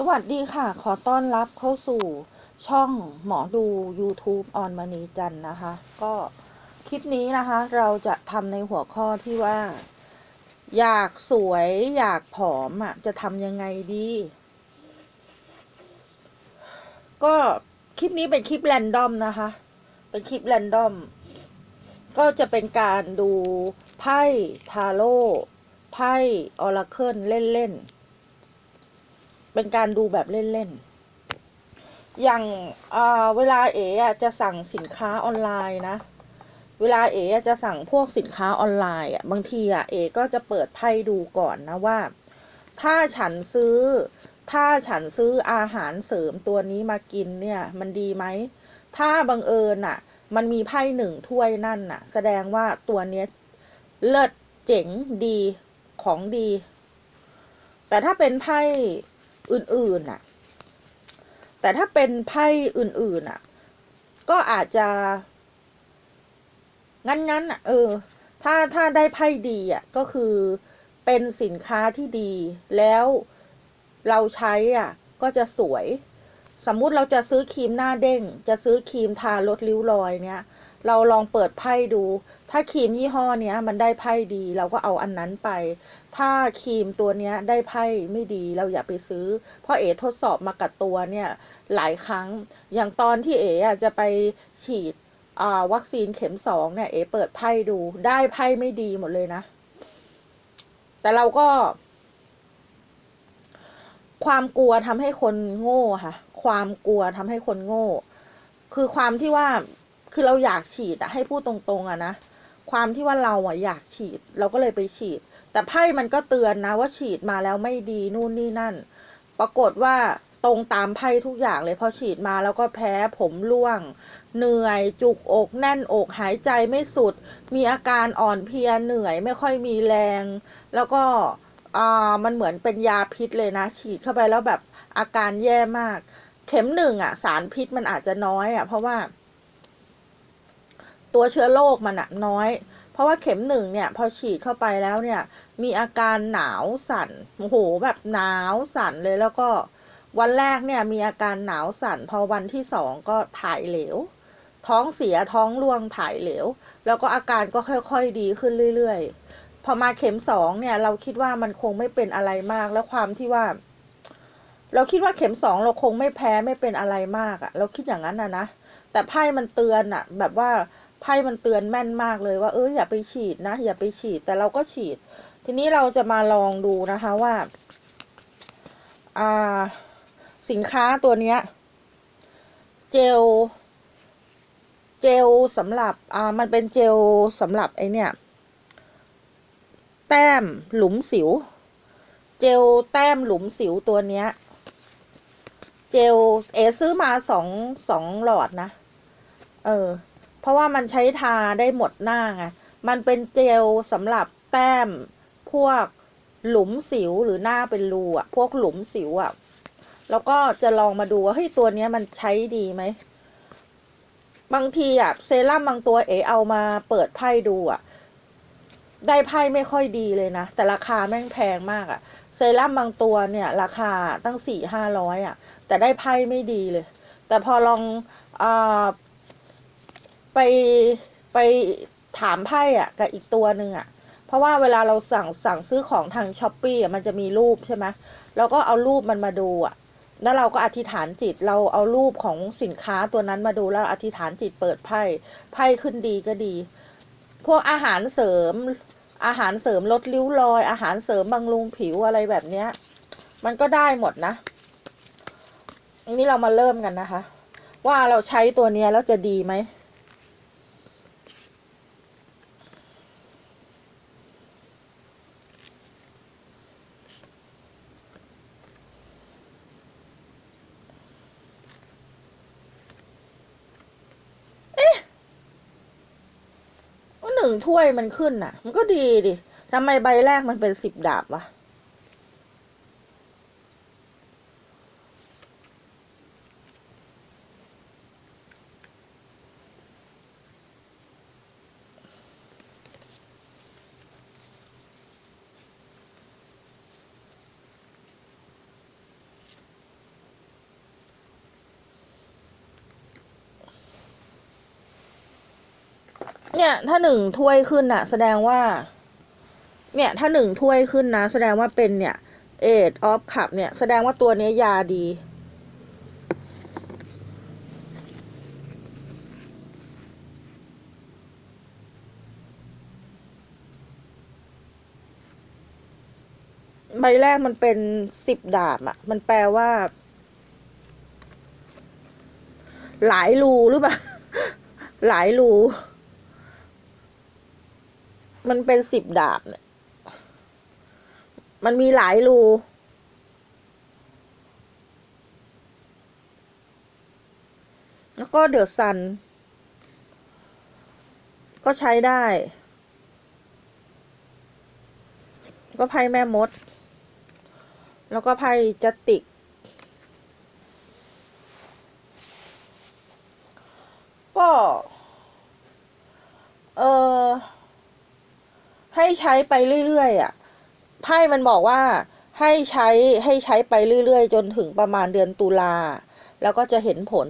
สวัสดีค่ะ ขอต้อนรับเข้าสู่ช่องหมอดู YouTube ออนมณีจันนะคะ ก็คลิปนี้นะคะ เราจะทำในหัวข้อที่ว่า อยากสวยอยากผอมอะ จะทำยังไงดี ก็คลิปนี้เป็นคลิปแรนดอมนะคะ เป็นคลิปแรนดอม ก็จะเป็นการดูไพ่ทาโร่ไพ่ออราเคิลเล่นๆ เป็นการดูแบบเล่นๆ อย่างเเวลาเอ๋อะจะสั่งสินค้าออนไลน์นะ เวลาเอ๋อะจะสั่งพวกสินค้าออนไลน์อะ บางทีอะเอ๋ก็จะเปิดไพ่ดูก่อนนะว่า ถ้าฉันซื้อ ถ้าฉันซื้ออาหารเสริมตัวนี้มากินเนี่ย มันดีไหม ถ้าบังเอิญอะ มันมีไพ่หนึ่งถ้วยนั่นน่ะ แสดงว่าตัวเนี้ยเลิศเจ๋งดีของดี แต่ถ้าเป็นไพ่ อื่นๆน่ะ แต่ถ้าเป็นไพ่อื่นๆน่ะ ก็อาจจะ งั้นๆอะเออ ถ้าถ้าได้ไพ่ดีอะ ก็คือเป็นสินค้าที่ดี แล้วเราใช้อะ ก็จะสวย สมมุติเราจะซื้อครีมหน้าเด้ง จะซื้อครีมทาลดริ้วรอยเนี้ยเราลองเปิดไพ่ดู ถ้าครีมยี่ห้อเนี้ย มันได้ไพ่ดี เราก็เอาอันนั้นไป ถ้าครีมตัวเนี้ยได้ไพ่ไม่ดีเราอย่าไปซื้อ เพราะเอ๋ทดสอบมากับตัวเนี่ยหลายครั้ง อย่างตอนที่เอ๋จะไปฉีดวัคซีนเข็มสองเนี่ยเอ๋เปิดไพ่ดูได้ไพ่ไม่ดีหมดเลยนะ แต่เราก็ ความกลัวทำให้คนโง่ค่ะ ความกลัวทำให้คนโง่ คือความที่ว่าคือเราอยากฉีดอะให้พูดตรงๆอะนะความที่ว่าเราอะอยากฉีด เราก็เลยไปฉีด แต่ไพ่มันก็เตือนนะว่าฉีดมาแล้วไม่ดีนู่นนี่นั่น ปรากฏว่าตรงตามไพ่ทุกอย่างเลยพอฉีดมาแล้วก็แพ้ผมร่วง เหนื่อยจุกอกแน่นอกหายใจไม่สุด มีอาการอ่อนเพลียเหนื่อยไม่ค่อยมีแรง แล้วก็อ่ามันเหมือนเป็นยาพิษเลยนะ ฉีดเข้าไปแล้วแบบอาการแย่มาก เข็มหนึ่งอะ สารพิษมันอาจจะน้อยอะ เพราะว่า ตัวเชื้อโรคมันอะน้อย เพราะว่าเข็มหนึ่งเนี่ยพอฉีดเข้าไปแล้วเนี่ย มีอาการหนาวสั่นโอ้โหแบบหนาวสั่นเลยแล้วก็วันแรกเนี่ยมีอาการหนาวสั่น พอวันที่สองก็ถ่ายเหลว ท้องเสียท้องร่วงถ่ายเหลว แล้วก็อาการก็ค่อยๆดีขึ้นเรื่อยๆ พอมาเข็มสองเนี่ย เราคิดว่ามันคงไม่เป็นอะไรมากแล้วความที่ว่า เราคิดว่าเข็มสองเราคงไม่แพ้ไม่เป็นอะไรมากอะเราคิดอย่างนั้นนะนะแต่ไพ่มันเตือนอะแบบว่า ไพ่มันเตือนแม่นมากเลยว่าเอออย่าไปฉีดนะ อย่าไปฉีดแต่เราก็ฉีด ทีนี้เราจะมาลองดูนะคะว่า อ่า สินค้าตัวเนี้ย เจล เจลสำหรับ อ่า มันเป็นเจลสำหรับไอเนี่ย แต้มหลุมสิว เจลแต้มหลุมสิวตัวเนี้ย เจลเอซื้อมาสองสองหลอดนะ เออ เพราะว่ามันใช้ทาได้หมดหน้าไงมันเป็นเจลสำหรับแต้มพวกหลุมสิวหรือหน้าเป็นรูอะพวกหลุมสิวอะแล้วก็จะลองมาดูว่าเฮ้ยตัวนี้มันใช้ดีไหมบางทีอะเซรั่มบางตัวเอเอามาเปิดไพ่ดูอะได้ไพ่ไม่ค่อยดีเลยนะ แต่ราคาแม่งแพงมากอะเซรั่มบางตัวเนี่ย ราคาตั้งสี่ห้าร้อยอะแต่ได้ไพ่ไม่ดีเลย แต่พอลองอ่า ไปไปถามไพ่อะกับอีกตัวหนึ่งอะเพราะว่าเวลาเราสั่งสั่งซื้อของทางช้อปปี้มันจะมีรูปใช่ไหมเราก็เอารูปมันมาดูอะแล้วเราก็อธิษฐานจิตเราเอารูปของสินค้าตัวนั้นมาดูแล้วอธิษฐานจิตเปิดไพ่ไพ่ขึ้นดีก็ดี พวกอาหารเสริม อาหารเสริมลดริ้วรอย อาหารเสริมบำรุงผิวอะไรแบบเนี้ย มันก็ได้หมดนะอันนี้เรามาเริ่มกันนะคะ ว่าเราใช้ตัวเนี้ยแล้วจะดีไหม ถ้วยมันขึ้นน่ะ มันก็ดีดิทำไมใบแรกมันเป็นสิบดาบวะ เนี่ย ถ้าหนึ่งถ้วยขึ้นน่ะแสดงว่า เนี่ย ถ้าหนึ่งถ้วยขึ้นนะ แสดงว่าเป็นเนี่ยเอดออฟคับเนี่ย แสดงว่าตัวเนี้ยยาดี ใบแรกมันเป็นสิบดาบอะมันแปลว่า หลายรูหรือเปล่า หลายรู มันเป็นสิบดาบเนี่ย มันมีหลายรู แล้วก็เดือดซัน ก็ใช้ได้ ก็ไพ่แม่มด แล้วก็ไพ่จัตติก เออ ใช้ไปเรื่อยๆอะไพ่มันบอกว่าให้ใช้ให้ใช้ไปเรื่อยๆ จนถึงประมาณเดือนตุลาแล้วก็จะเห็นผล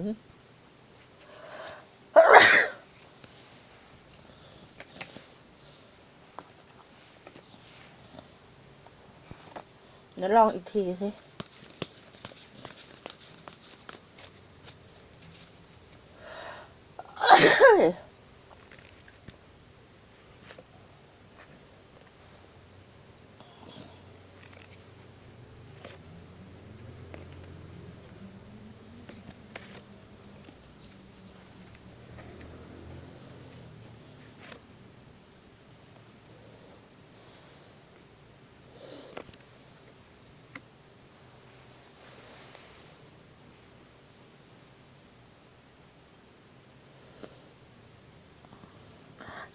เดี๋ยวลองอีกทีสิ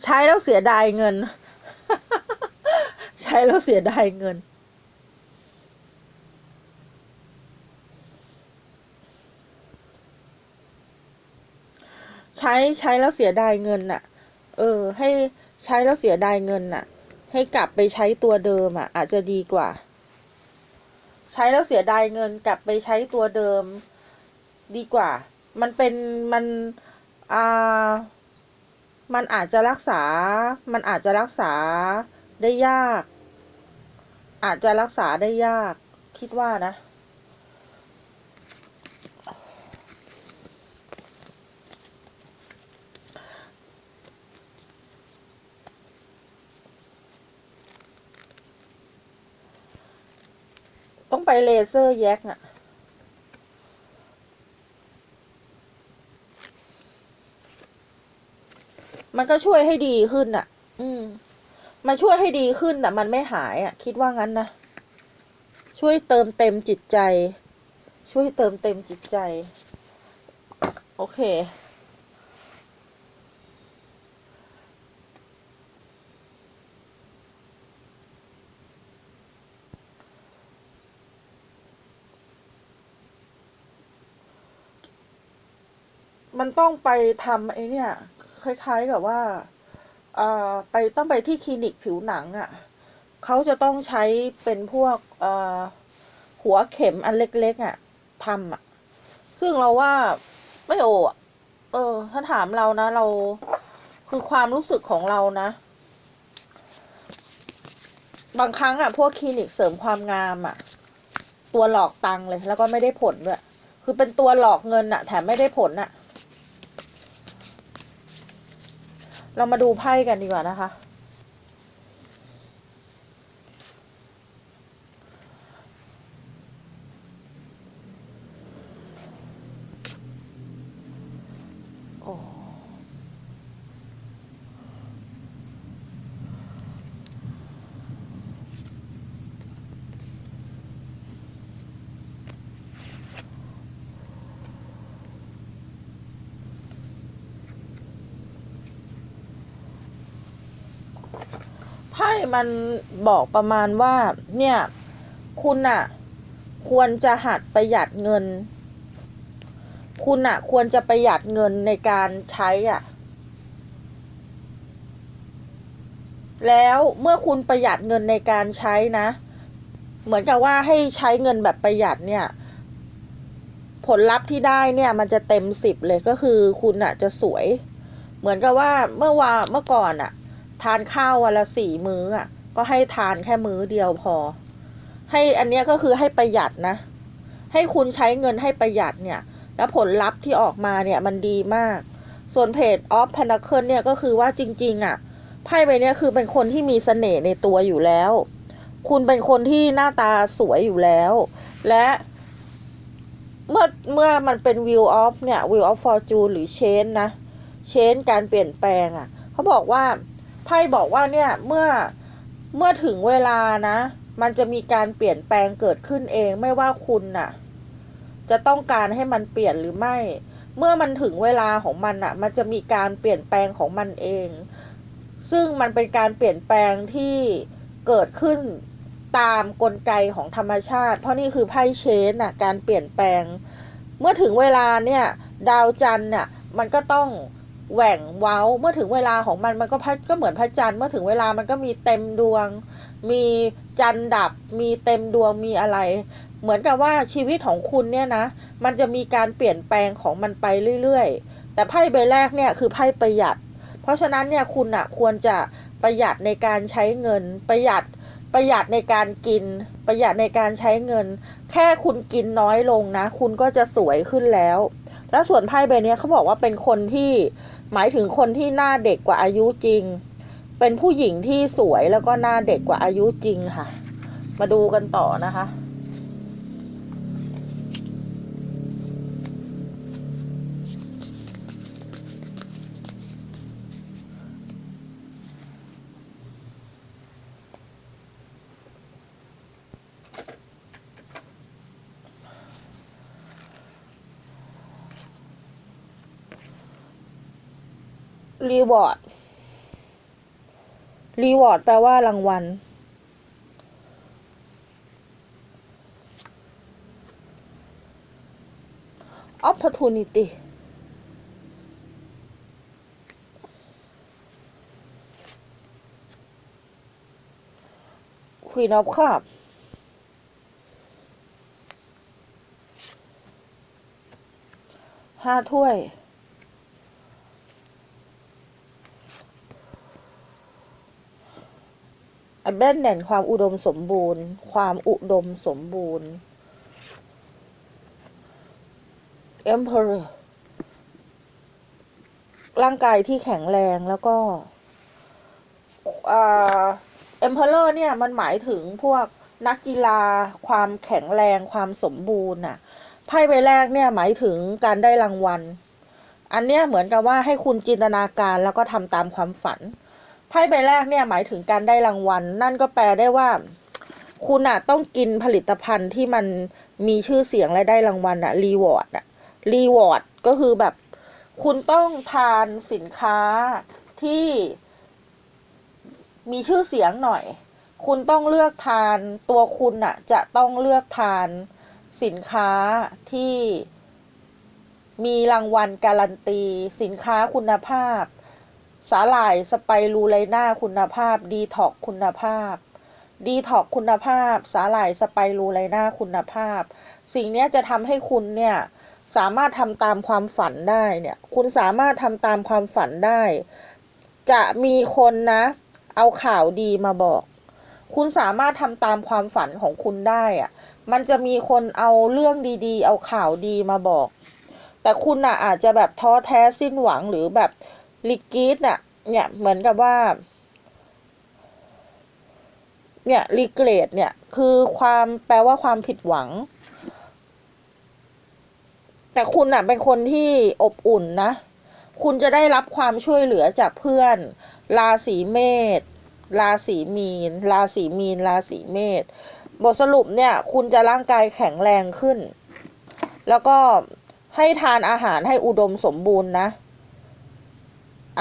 ใช้แล้วเสียดายเงิน ใช้แล้วเสียดายเงิน ใช้ใช้แล้วเสียดายเงินน่ะ เออ ให้ใช้แล้วเสียดายเงินน่ะ ให้กลับไปใช้ตัวเดิมอะ อาจจะดีกว่า ใช้แล้วเสียดายเงิน กลับไปใช้ตัวเดิม ดีกว่า มันเป็นมัน อ่า มันอาจจะรักษา มันอาจจะรักษาได้ยาก อาจจะรักษาได้ยาก คิดว่านะ ต้องไปเลเซอร์แยกอะ มันก็ช่วยให้ดีขึ้นอะ อืม มันช่วยให้ดีขึ้นแต่มันไม่หายอะ คิดว่างั้นนะ ช่วยเติมเต็มจิตใจ ช่วยเติมเต็มจิตใจ โอเค มันต้องไปทำไอ้เนี่ย คล้าย ๆ กับว่าอไปต้องไปที่คลินิกผิวหนังอะ่ะเขาจะต้องใช้เป็นพวกอหัวเข็มอันเล็กๆอะ่ะทำอะ ซึ่งเราว่าไม่โออะเออ ถ้าถามเรานะ เราคือความรู้สึกของเรานะ บางครั้งอะ่ะ พวกคลินิกเสริมความงามอะ่ะ ตัวหลอกตังเลยแล้วก็ไม่ได้ผลด้วย คือเป็นตัวหลอกเงินอะ่ะ แถมไม่ได้ผลอะ เรามาดูไพ่กันดีกว่านะคะ มันบอกประมาณว่า เนี่ย คุณอะควรจะหัดประหยัดเงิน คุณอะควรจะประหยัดเงินในการใช้อะ แล้วเมื่อคุณประหยัดเงินในการใช้นะ เหมือนกับว่าให้ใช้เงินแบบประหยัดเนี่ย ผลลัพธ์ที่ได้เนี่ย มันจะเต็มสิบเลยก็คือคุณอะจะสวย เหมือนกับว่าเมื่อวานเมื่อก่อนอะ ทานข้าววันละสี่มื้ออะ ก็ให้ทานแค่มื้อเดียวพอ ให้อันเนี้ยก็คือให้ประหยัดนะ ให้คุณใช้เงินให้ประหยัดเนี่ย แล้วผลลัพธ์ที่ออกมาเนี่ยมันดีมาก ส่วนเพจออฟพนาเคิลเนี่ยก็คือว่าจริง ๆอะไพ่ใบเนี้ยคือเป็นคนที่มีเสน่ห์ในตัวอยู่แล้ว คุณเป็นคนที่หน้าตาสวยอยู่แล้ว และเมื่อเมื่อมันเป็น Wheel of เนี่ย Wheel of Fortune หรือ Change นะ Change การเปลี่ยนแปลงอะ่ะ เขาบอกว่า ไพ่บอกว่าเนี่ยเมื่อเมื่อถึงเวลานะ มันจะมีการเปลี่ยนแปลงเกิดขึ้นเองไม่ว่าคุณน่ะ จะต้องการให้มันเปลี่ยนหรือไม่ เมื่อมันถึงเวลาของมันอะ มันจะมีการเปลี่ยนแปลงของมันเอง ซึ่งมันเป็นการเปลี่ยนแปลงที่เกิดขึ้นตามกลไกของธรรมชาติ เพราะนี่คือไพ่เชนน่ะ การเปลี่ยนแปลง เมื่อถึงเวลาเนี่ย ดาวจันทร์น่ะ มันก็ต้อง แหว่งเว้า เมื่อถึงเวลาของมันมันก็พัดก็เหมือนพระจันทร์เมื่อถึงเวลามันก็มีเต็มดวง มีจันทร์ดับ มีเต็มดวงมีอะไร เหมือนกับว่าชีวิตของคุณเนี่ยนะ มันจะมีการเปลี่ยนแปลงของมันไปเรื่อยๆ แต่ไพ่ใบแรกเนี่ยคือไพ่ประหยัด เพราะฉะนั้นเนี่ยคุณอะควรจะประหยัดในการใช้เงิน ประหยัดประหยัดในการกิน ประหยัดในการใช้เงิน แค่คุณกินน้อยลงนะ คุณก็จะสวยขึ้นแล้ว แล้วส่วนไพ่ใบเนี้ยเขาบอกว่าเป็นคนที่ หมายถึงคนที่หน้าเด็กกว่าอายุจริง เป็นผู้หญิงที่สวยแล้วก็หน้าเด็กกว่าอายุจริงค่ะ มาดูกันต่อนะคะ รีวอร์ดรีวอร์ดแปลว่ารางวัล opportunity ควีนอฟคัพห้าถ้วย abundant ความอุดมสมบูรณ์ ความอุดมสมบูรณ์ emperor ร่างกายที่แข็งแรงแล้วก็อ่า emperor เนี่ยมันหมายถึงพวกนักกีฬา ความแข็งแรงความสมบูรณ์น่ะไพ่ใบแรกเนี่ยหมายถึงการได้รางวัล อันเนี้ยเหมือนกับว่าให้คุณจินตนาการแล้วก็ทำตามความฝัน ไพ่ใบแรกเนี่ยหมายถึงการได้รางวัล นั่นก็แปลได้ว่า คุณอะต้องกินผลิตภัณฑ์ที่มันมีชื่อเสียงและได้รางวัลอะรีวอร์ดอะรีวอร์ดก็คือแบบ คุณต้องทานสินค้าที่มีชื่อเสียงหน่อย คุณต้องเลือกทานตัวคุณอะจะต้องเลือกทานสินค้าที่มีรางวัลการันตี สินค้าคุณภาพ สาหร่ายสไปรูไลน่าคุณภาพ ดีท็อกคุณภาพ ดีท็อกคุณภาพ สาหร่ายสไปรูไลน่าคุณภาพ สิ่งนี้จะทำให้คุณเนี่ยสามารถทำตามความฝันได้เนี่ย คุณสามารถทำตามความฝันได้ จะมีคนนะ เอาข่าวดีมาบอก คุณสามารถทำตามความฝันของคุณได้อะมันจะมีคนเอาเรื่องดีๆ เอาข่าวดีมาบอก แต่คุณน่ะอาจจะแบบท้อแท้สิ้นหวังหรือแบบ ลิกีดน่ะเนี่ยเหมือนกับว่า เนี่ยรีเกรดเนี่ย คือความแปลว่าความผิดหวัง แต่คุณน่ะเป็นคนที่อบอุ่นนะ คุณจะได้รับความช่วยเหลือจากเพื่อน ราศีเมษราศีมีน ราศีมีน ราศีเมษ บทสรุปเนี่ย คุณจะร่างกายแข็งแรงขึ้น แล้วก็ให้ทานอาหารให้อุดมสมบูรณ์นะ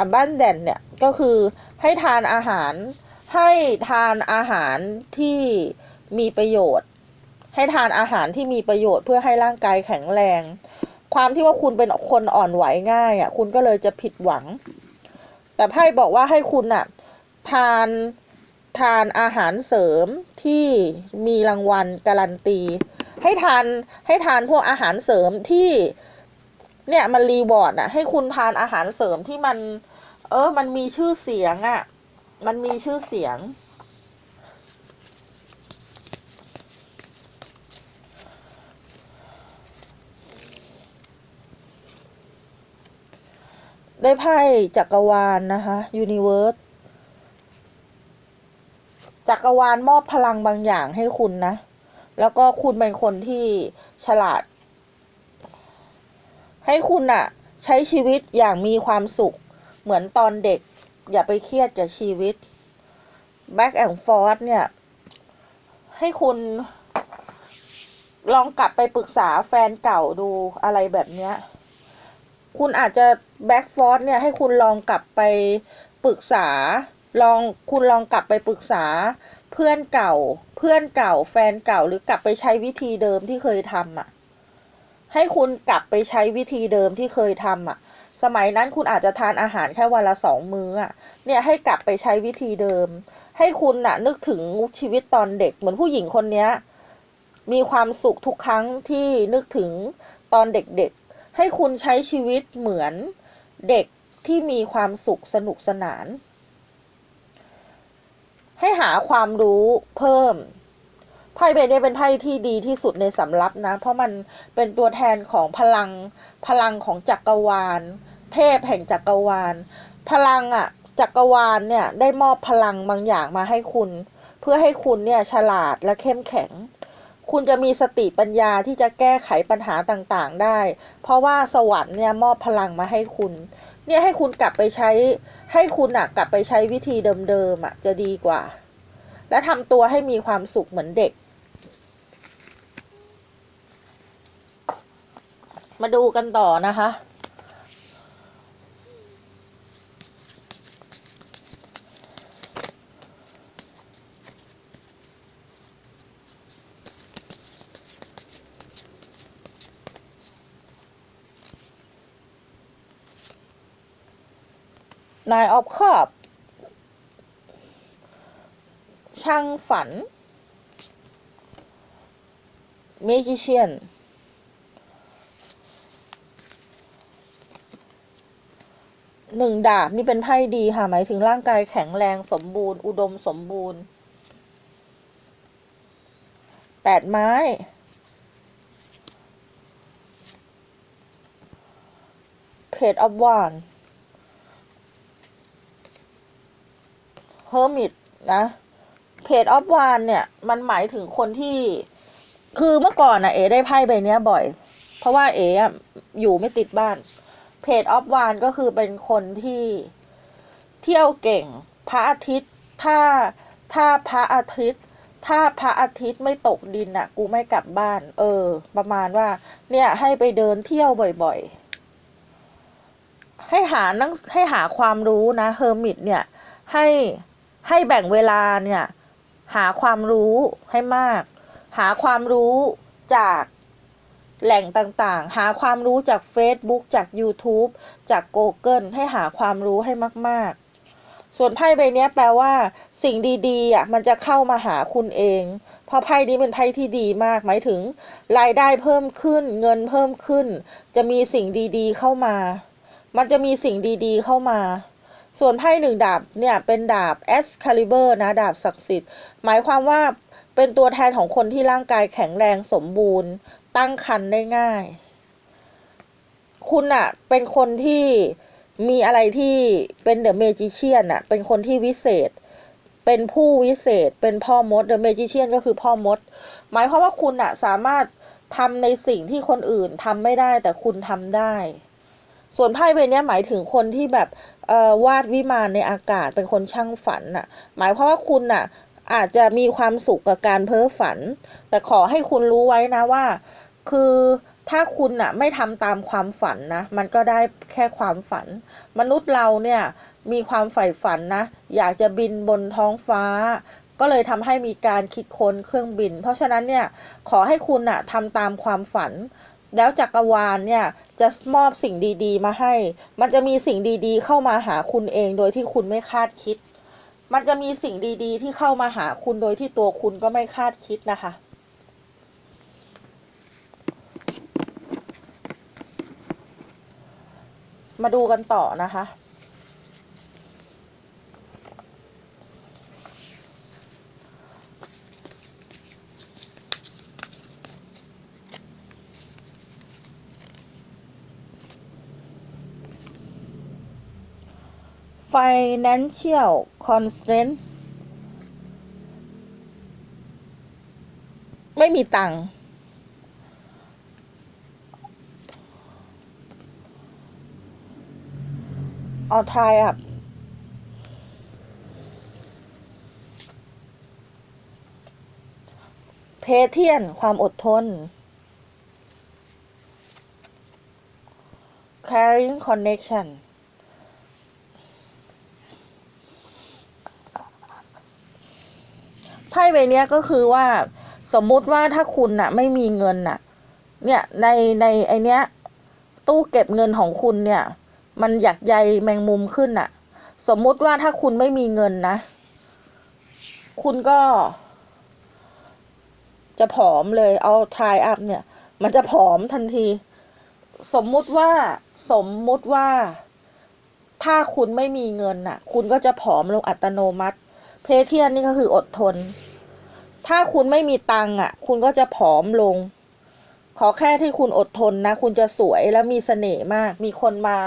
abundant เนี่ยก็คือให้ทานอาหาร ให้ทานอาหารที่มีประโยชน์ ให้ทานอาหารที่มีประโยชน์เพื่อให้ร่างกายแข็งแรง ความที่ว่าคุณเป็นคนอ่อนไหวง่ายอะ คุณก็เลยจะผิดหวัง แต่ไพ่บอกว่าให้คุณอะ ทานทานอาหารเสริมที่มีรางวัลการันตี ให้ทานให้ทานพวกอาหารเสริมที่ เนี่ยมันรีวอร์ดอะให้คุณทานอาหารเสริมที่มัน เออ มันมีชื่อเสียงอะ่ะมันมีชื่อเสียง ได้ไพ่จักรวาลนะคะยูนิเวิร์สจักรวาลมอบพลังบางอย่างให้คุณนะ แล้วก็คุณเป็นคนที่ฉลาด ให้คุณอะใช้ชีวิตอย่างมีความสุข เหมือนตอนเด็ก อย่าไปเครียดกับชีวิต back and forth เนี่ย ให้คุณ ลองกลับไปปรึกษาแฟนเก่าดูอะไรแบบเนี้ย คุณอาจจะ back forth เนี่ย ให้คุณลองกลับไปปรึกษา ลองคุณลองกลับไปปรึกษา เพื่อนเก่า เพื่อนเก่า แฟนเก่าหรือกลับไปใช้วิธีเดิมที่เคยทำอะ ให้คุณกลับไปใช้วิธีเดิมที่เคยทำอะ สมัยนั้นคุณอาจจะทานอาหารแค่วันละสองมื้ออะ เนี่ยให้กลับไปใช้วิธีเดิม ให้คุณน่ะนึกถึงชีวิตตอนเด็กเหมือนผู้หญิงคนเนี้ย มีความสุขทุกครั้งที่นึกถึงตอนเด็กๆ ให้คุณใช้ชีวิตเหมือนเด็กที่มีความสุขสนุกสนาน ให้หาความรู้เพิ่ม ไพ่ใบนี้เป็นไพ่ที่ดีที่สุดในสำรับนะ เพราะมันเป็นตัวแทนของพลังพลังของจักรวาล เทพแห่งจักรวาล พลังอะจักรวาลเนี่ยได้มอบพลังบางอย่างมาให้คุณ เพื่อให้คุณเนี่ยฉลาดและเข้มแข็ง คุณจะมีสติปัญญาที่จะแก้ไขปัญหาต่างๆได้ เพราะว่าสวรรค์เนี่ยมอบพลังมาให้คุณ เนี่ยให้คุณกลับไปใช้ ให้คุณอะกลับไปใช้วิธีเดิมๆอะจะดีกว่า และทำตัวให้มีความสุขเหมือนเด็ก มาดูกันต่อนะคะ นายออฟคอบช่างฝันเมจิเชียน หนึ่งดาบนี่เป็นไพ่ดีค่ะ หมายถึงร่างกายแข็งแรงสมบูรณ์ อุดมสมบูรณ์แปดไม้ เพจออฟวานเฮอร์มิตนะเพจออฟวานเนี่ย มันหมายถึงคนที่ คือเมื่อก่อนนะเอได้ไพ่ใบเนี้ยบ่อย เพราะว่าเออะอยู่ไม่ติดบ้าน เพจออฟวานก็คือเป็นคนที่เที่ยวเก่ง พระอาทิตย์ ถ้าถ้าพระอาทิตย์ ถ้าพระอาทิตย์ไม่ตกดินอะกูไม่กลับบ้าน เออ ประมาณว่า เนี่ยให้ไปเดินเที่ยวบ่อยๆ ให้หานั่งให้หาความรู้นะเฮอร์มิตเนี่ย ให้ให้แบ่งเวลาเนี่ย หาความรู้ให้มาก หาความรู้จาก แหล่งต่างๆ หาความรู้จาก Facebook จาก YouTube จาก Google ให้หาความรู้ให้มากๆ ส่วนไพ่ใบนี้แปลว่า สิ่งดีๆอะมันจะเข้ามาหาคุณเอง เพราะไพ่นี้เป็นไพ่ที่ดีมากหมายถึง รายได้เพิ่มขึ้น เงินเพิ่มขึ้น จะมีสิ่งดีๆเข้ามา มันจะมีสิ่งดีๆเข้ามาส่วนไพ่หนึ่งดาบเนี่ยเป็นดาบ Excalibur นะดาบศักดิ์สิทธิ์ หมายความว่าเป็นตัวแทนของคนที่ร่างกายแข็งแรงสมบูรณ์ ตั้งครรภ์ได้ง่าย คุณอะเป็นคนที่มีอะไรที่เป็นเดอะเมจิเชียนอะเป็นคนที่วิเศษ เป็นผู้วิเศษ เป็นพ่อมดเดอะเมจิเชียนก็คือพ่อมด หมายความว่าคุณอะสามารถทำในสิ่งที่คนอื่นทำไม่ได้แต่คุณทำได้ ส่วนไพ่ใบนี้หมายถึงคนที่แบบวาดวิมานในอากาศเป็นคนช่างฝันน่ะ หมายความว่าคุณน่ะอาจจะมีความสุขกับการเพ้อฝัน แต่ขอให้คุณรู้ไว้นะว่า คือถ้าคุณน่ะไม่ทำตามความฝันนะ มันก็ได้แค่ความฝัน มนุษย์เราเนี่ยมีความใฝ่ฝันนะ อยากจะบินบนท้องฟ้า ก็เลยทำให้มีการคิดค้นเครื่องบิน เพราะฉะนั้นเนี่ยขอให้คุณน่ะทำตามความฝัน แล้วจักรวาลเนี่ยจะมอบสิ่งดีๆ มาให้ มันจะมีสิ่งดีๆ เข้ามาหาคุณเองโดยที่คุณไม่คาดคิด มันจะมีสิ่งดีๆ ที่เข้ามาหาคุณโดยที่ตัวคุณก็ไม่คาดคิดนะคะ มาดูกันต่อนะคะ financial constraint ไม่มีตังค์ เอาทายอะเพเทียนความอดทน Caring connection ไพ่ใบนี้ก็คือว่าสมมุติว่าถ้าคุณน่ะ ไม่มีเงินน่ะ เนี่ยในในไอเนี้ย ตู้เก็บเงินของคุณเนี่ย มันอยากใยแมงมุมขึ้นน่ะสมมุติว่าถ้าคุณไม่มีเงินนะ คุณก็ จะผอมเลยเอาทายอัพเนี่ย มันจะผอมทันที สมมุติว่าสมมุติว่า ถ้าคุณไม่มีเงินน่ะ คุณก็จะผอมลงอัตโนมัติ เพเทียนนี่ก็คืออดทน ถ้าคุณไม่มีตังค์อะ คุณก็จะผอมลง ขอแค่ที่คุณอดทนนะ คุณจะสวยและมีเสน่ห์มาก มีคนมา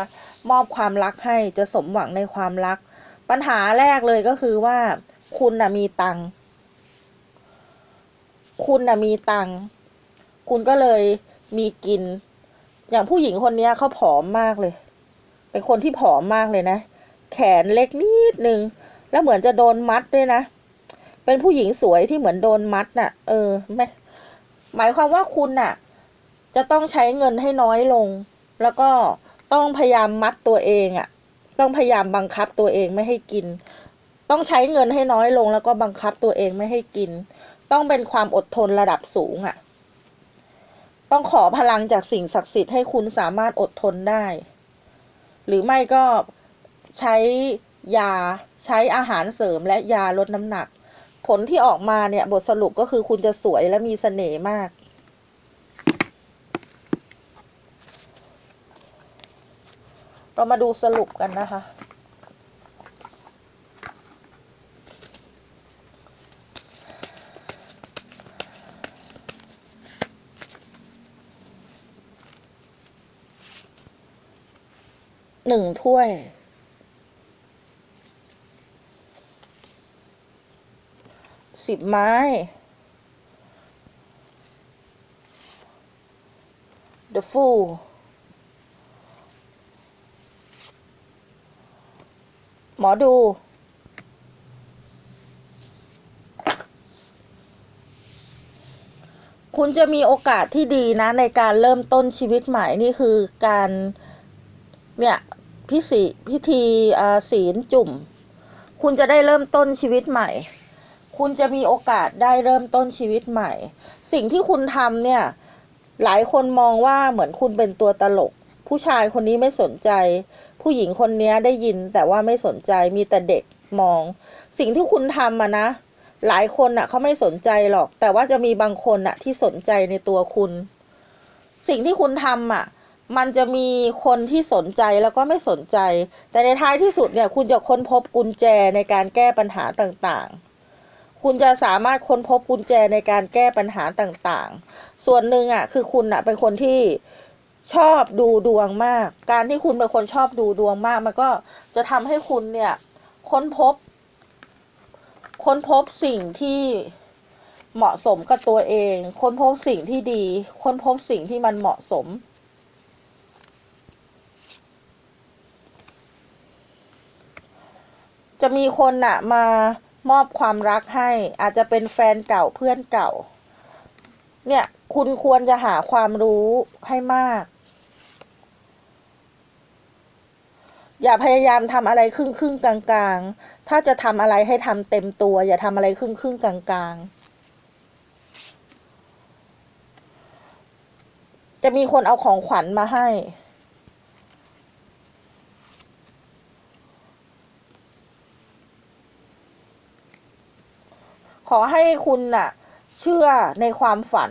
มอบความรักให้จะสมหวังในความรัก ปัญหาแรกเลยก็คือว่า คุณน่ะมีตังคุณน่ะมีตังคุณก็เลยมีกิน อย่างผู้หญิงคนนี้เขาผอมมากเลย เป็นคนที่ผอมมากเลยนะ แขนเล็กนิดนึง แล้วเหมือนจะโดนมัดด้วยนะ เป็นผู้หญิงสวยที่เหมือนโดนมัดน่ะ เออไม่หมายความว่าคุณน่ะ จะต้องใช้เงินให้น้อยลง แล้วก็ ต้องพยายามมัดตัวเองอะ่ะ ต้องพยายามบังคับตัวเองไม่ให้กิน ต้องใช้เงินให้น้อยลงแล้วก็บังคับตัวเองไม่ให้กิน ต้องเป็นความอดทนระดับสูงอะ่ะ ต้องขอพลังจากสิ่งศักดิ์สิทธิ์ให้คุณสามารถอดทนได้ หรือไม่ก็ใช้ยาใช้อาหารเสริมและยาลดน้ำหนัก ผลที่ออกมาเนี่ยบทสรุปก็คือคุณจะสวยและมีเสน่ห์มาก เรามาดูสรุปกันนะคะ หนึ่งถ้วยสิบไม้ The Fool มอดู คุณจะมีโอกาสที่ดีนะ ในการเริ่มต้นชีวิตใหม่นี่คือการเนี่ยพิสีพิธีอ่าศีลจุ่ม คุณจะได้เริ่มต้นชีวิตใหม่ คุณจะมีโอกาสได้เริ่มต้นชีวิตใหม่ สิ่งที่คุณทำเนี่ย หลายคนมองว่าเหมือนคุณเป็นตัวตลก ผู้ชายคนนี้ไม่สนใจ ผู้หญิงคนนี้ได้ยินแต่ว่าไม่สนใจมีแต่เด็กมอง สิ่งที่คุณทำอะนะ หลายคนน่ะเขาไม่สนใจหรอก แต่ว่าจะมีบางคนน่ะที่สนใจในตัวคุณ สิ่งที่คุณทำอะมันจะมีคนที่สนใจแล้วก็ไม่สนใจ แต่ในท้ายที่สุดเนี่ย คุณจะค้นพบกุญแจในการแก้ปัญหาต่างๆ คุณจะสามารถค้นพบกุญแจในการแก้ปัญหาต่างๆ ส่วนหนึ่งอะคือคุณอะเป็นคนที่ ชอบดูดวงมาก การที่คุณเป็นคนชอบดูดวงมาก มันก็จะทำให้คุณเนี่ย ค้นพบ ค้นพบสิ่งที่เหมาะสมกับตัวเอง ค้นพบสิ่งที่ดี ค้นพบสิ่งที่มันเหมาะสม จะมีคนน่ะมามอบความรักให้ อาจจะเป็นแฟนเก่าเพื่อนเก่า เนี่ย คุณควรจะหาความรู้ให้มาก อย่าพยายามทำอะไรครึ่งครึ่งกลางกลางๆถ้าจะทำอะไรให้ทำเต็มตัว อย่าทำอะไรครึ่งครึ่งกลางกลางๆจะมีคนเอาของขวัญมาให้ ขอให้คุณน่ะ เชื่อในความฝัน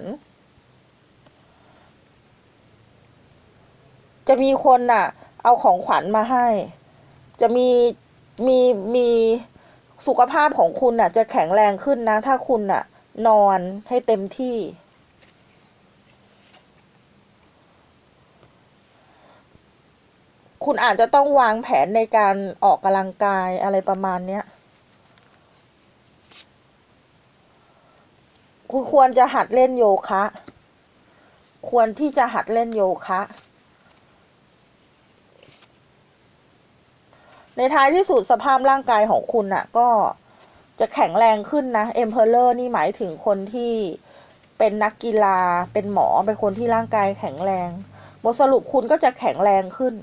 จะมีคนน่ะ เอาของขวัญมาให้ จะมีมีมีสุขภาพของคุณน่ะ จะแข็งแรงขึ้นนะ ถ้าคุณน่ะ นอนให้เต็มที่คคุณอาจจะต้องวางแผนในการออกกำลังกายอะไรประมาณเนี้ยคุณควรจะหัดเล่นโยคะ ควรที่จะหัดเล่นโยคะ ในท้ายที่สุดสภาพร่างกายของคุณน่ะ ก็จะแข็งแรงขึ้นนะเอ็มเพลเลอร์นี่หมายถึงคนที่เป็นนักกีฬาเป็นหมอเป็นคนที่ร่างกายแข็งแรงบทสรุปคุณก็จะแข็งแรงขึ้น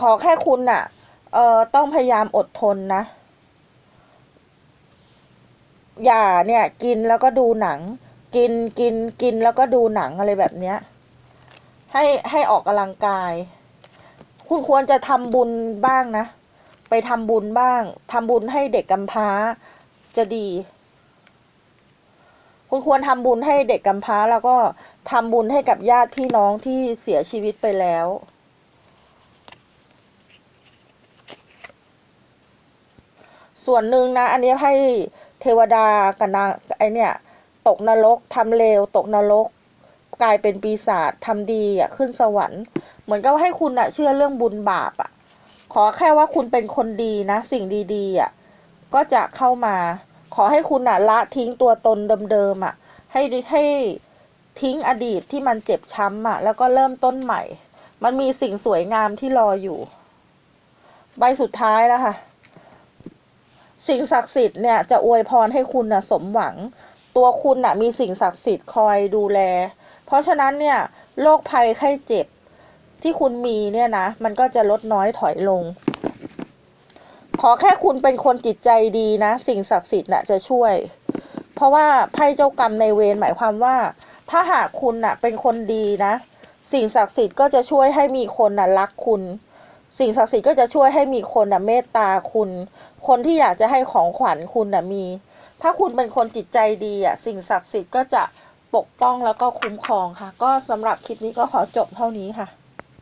ขอแค่คุณน่ะ เอ่อต้องพยายามอดทนนะ อย่าเนี่ยกินแล้วก็ดูหนัง กินกินกินแล้วก็ดูหนังอะไรแบบเนี้ย ให้ให้ออกกำลังกาย คุณควรจะทำบุญบ้างนะ ไปทำบุญบ้างทำบุญให้เด็กกำพร้าจะดี คุณควรทำบุญให้เด็กกำพร้า แล้วก็ทำบุญให้กับญาติพี่น้องที่เสียชีวิตไปแล้วส่วนหนึ่งนะ อันนี้ให้เทวดากับนางไอเนี่ย ตกนรกทำเลวตกนรกกลายเป็นปีศาจทำดีอะขึ้นสวรรค์ เหมือนกับว่าให้คุณอะเชื่อเรื่องบุญบาปอะ ขอแค่ว่าคุณเป็นคนดีนะ สิ่งดีๆอะก็จะเข้ามา ขอให้คุณอะละทิ้งตัวตนเดิมๆอะ ให้ให้ทิ้งอดีตที่มันเจ็บช้ำอะ แล้วก็เริ่มต้นใหม่ มันมีสิ่งสวยงามที่รออยู่ ใบสุดท้ายแล้วค่ะ สิ่งศักดิ์สิทธิ์เนี่ยจะอวยพรให้คุณนะสมหวัง ตัวคุณนะมีสิ่งศักดิ์สิทธิ์คอยดูแล เพราะฉะนั้นเนี่ยโรคภัยไข้เจ็บที่คุณมีเนี่ยนะ มันก็จะลดน้อยถอยลง ขอแค่คุณเป็นคนจิตใจดีนะ สิ่งศักดิ์สิทธิ์น่ะจะช่วย เพราะว่าไพ่เจ้ากรรมในเวรหมายความว่า ถ้าหากคุณน่ะเป็นคนดีนะ สิ่งศักดิ์สิทธิ์ก็จะช่วยให้มีคนน่ะรักคุณ สิ่งศักดิ์สิทธิ์ก็จะช่วยให้มีคนน่ะเมตตาคุณ คนที่อยากจะให้ของขวัญคุณน่ะมี ถ้าคุณเป็นคนจิตใจดีอะ สิ่งศักดิ์สิทธิ์ก็จะปกป้องแล้วก็คุ้มครองค่ะ ก็สำหรับคลิปนี้ก็ขอจบเท่านี้ค่ะ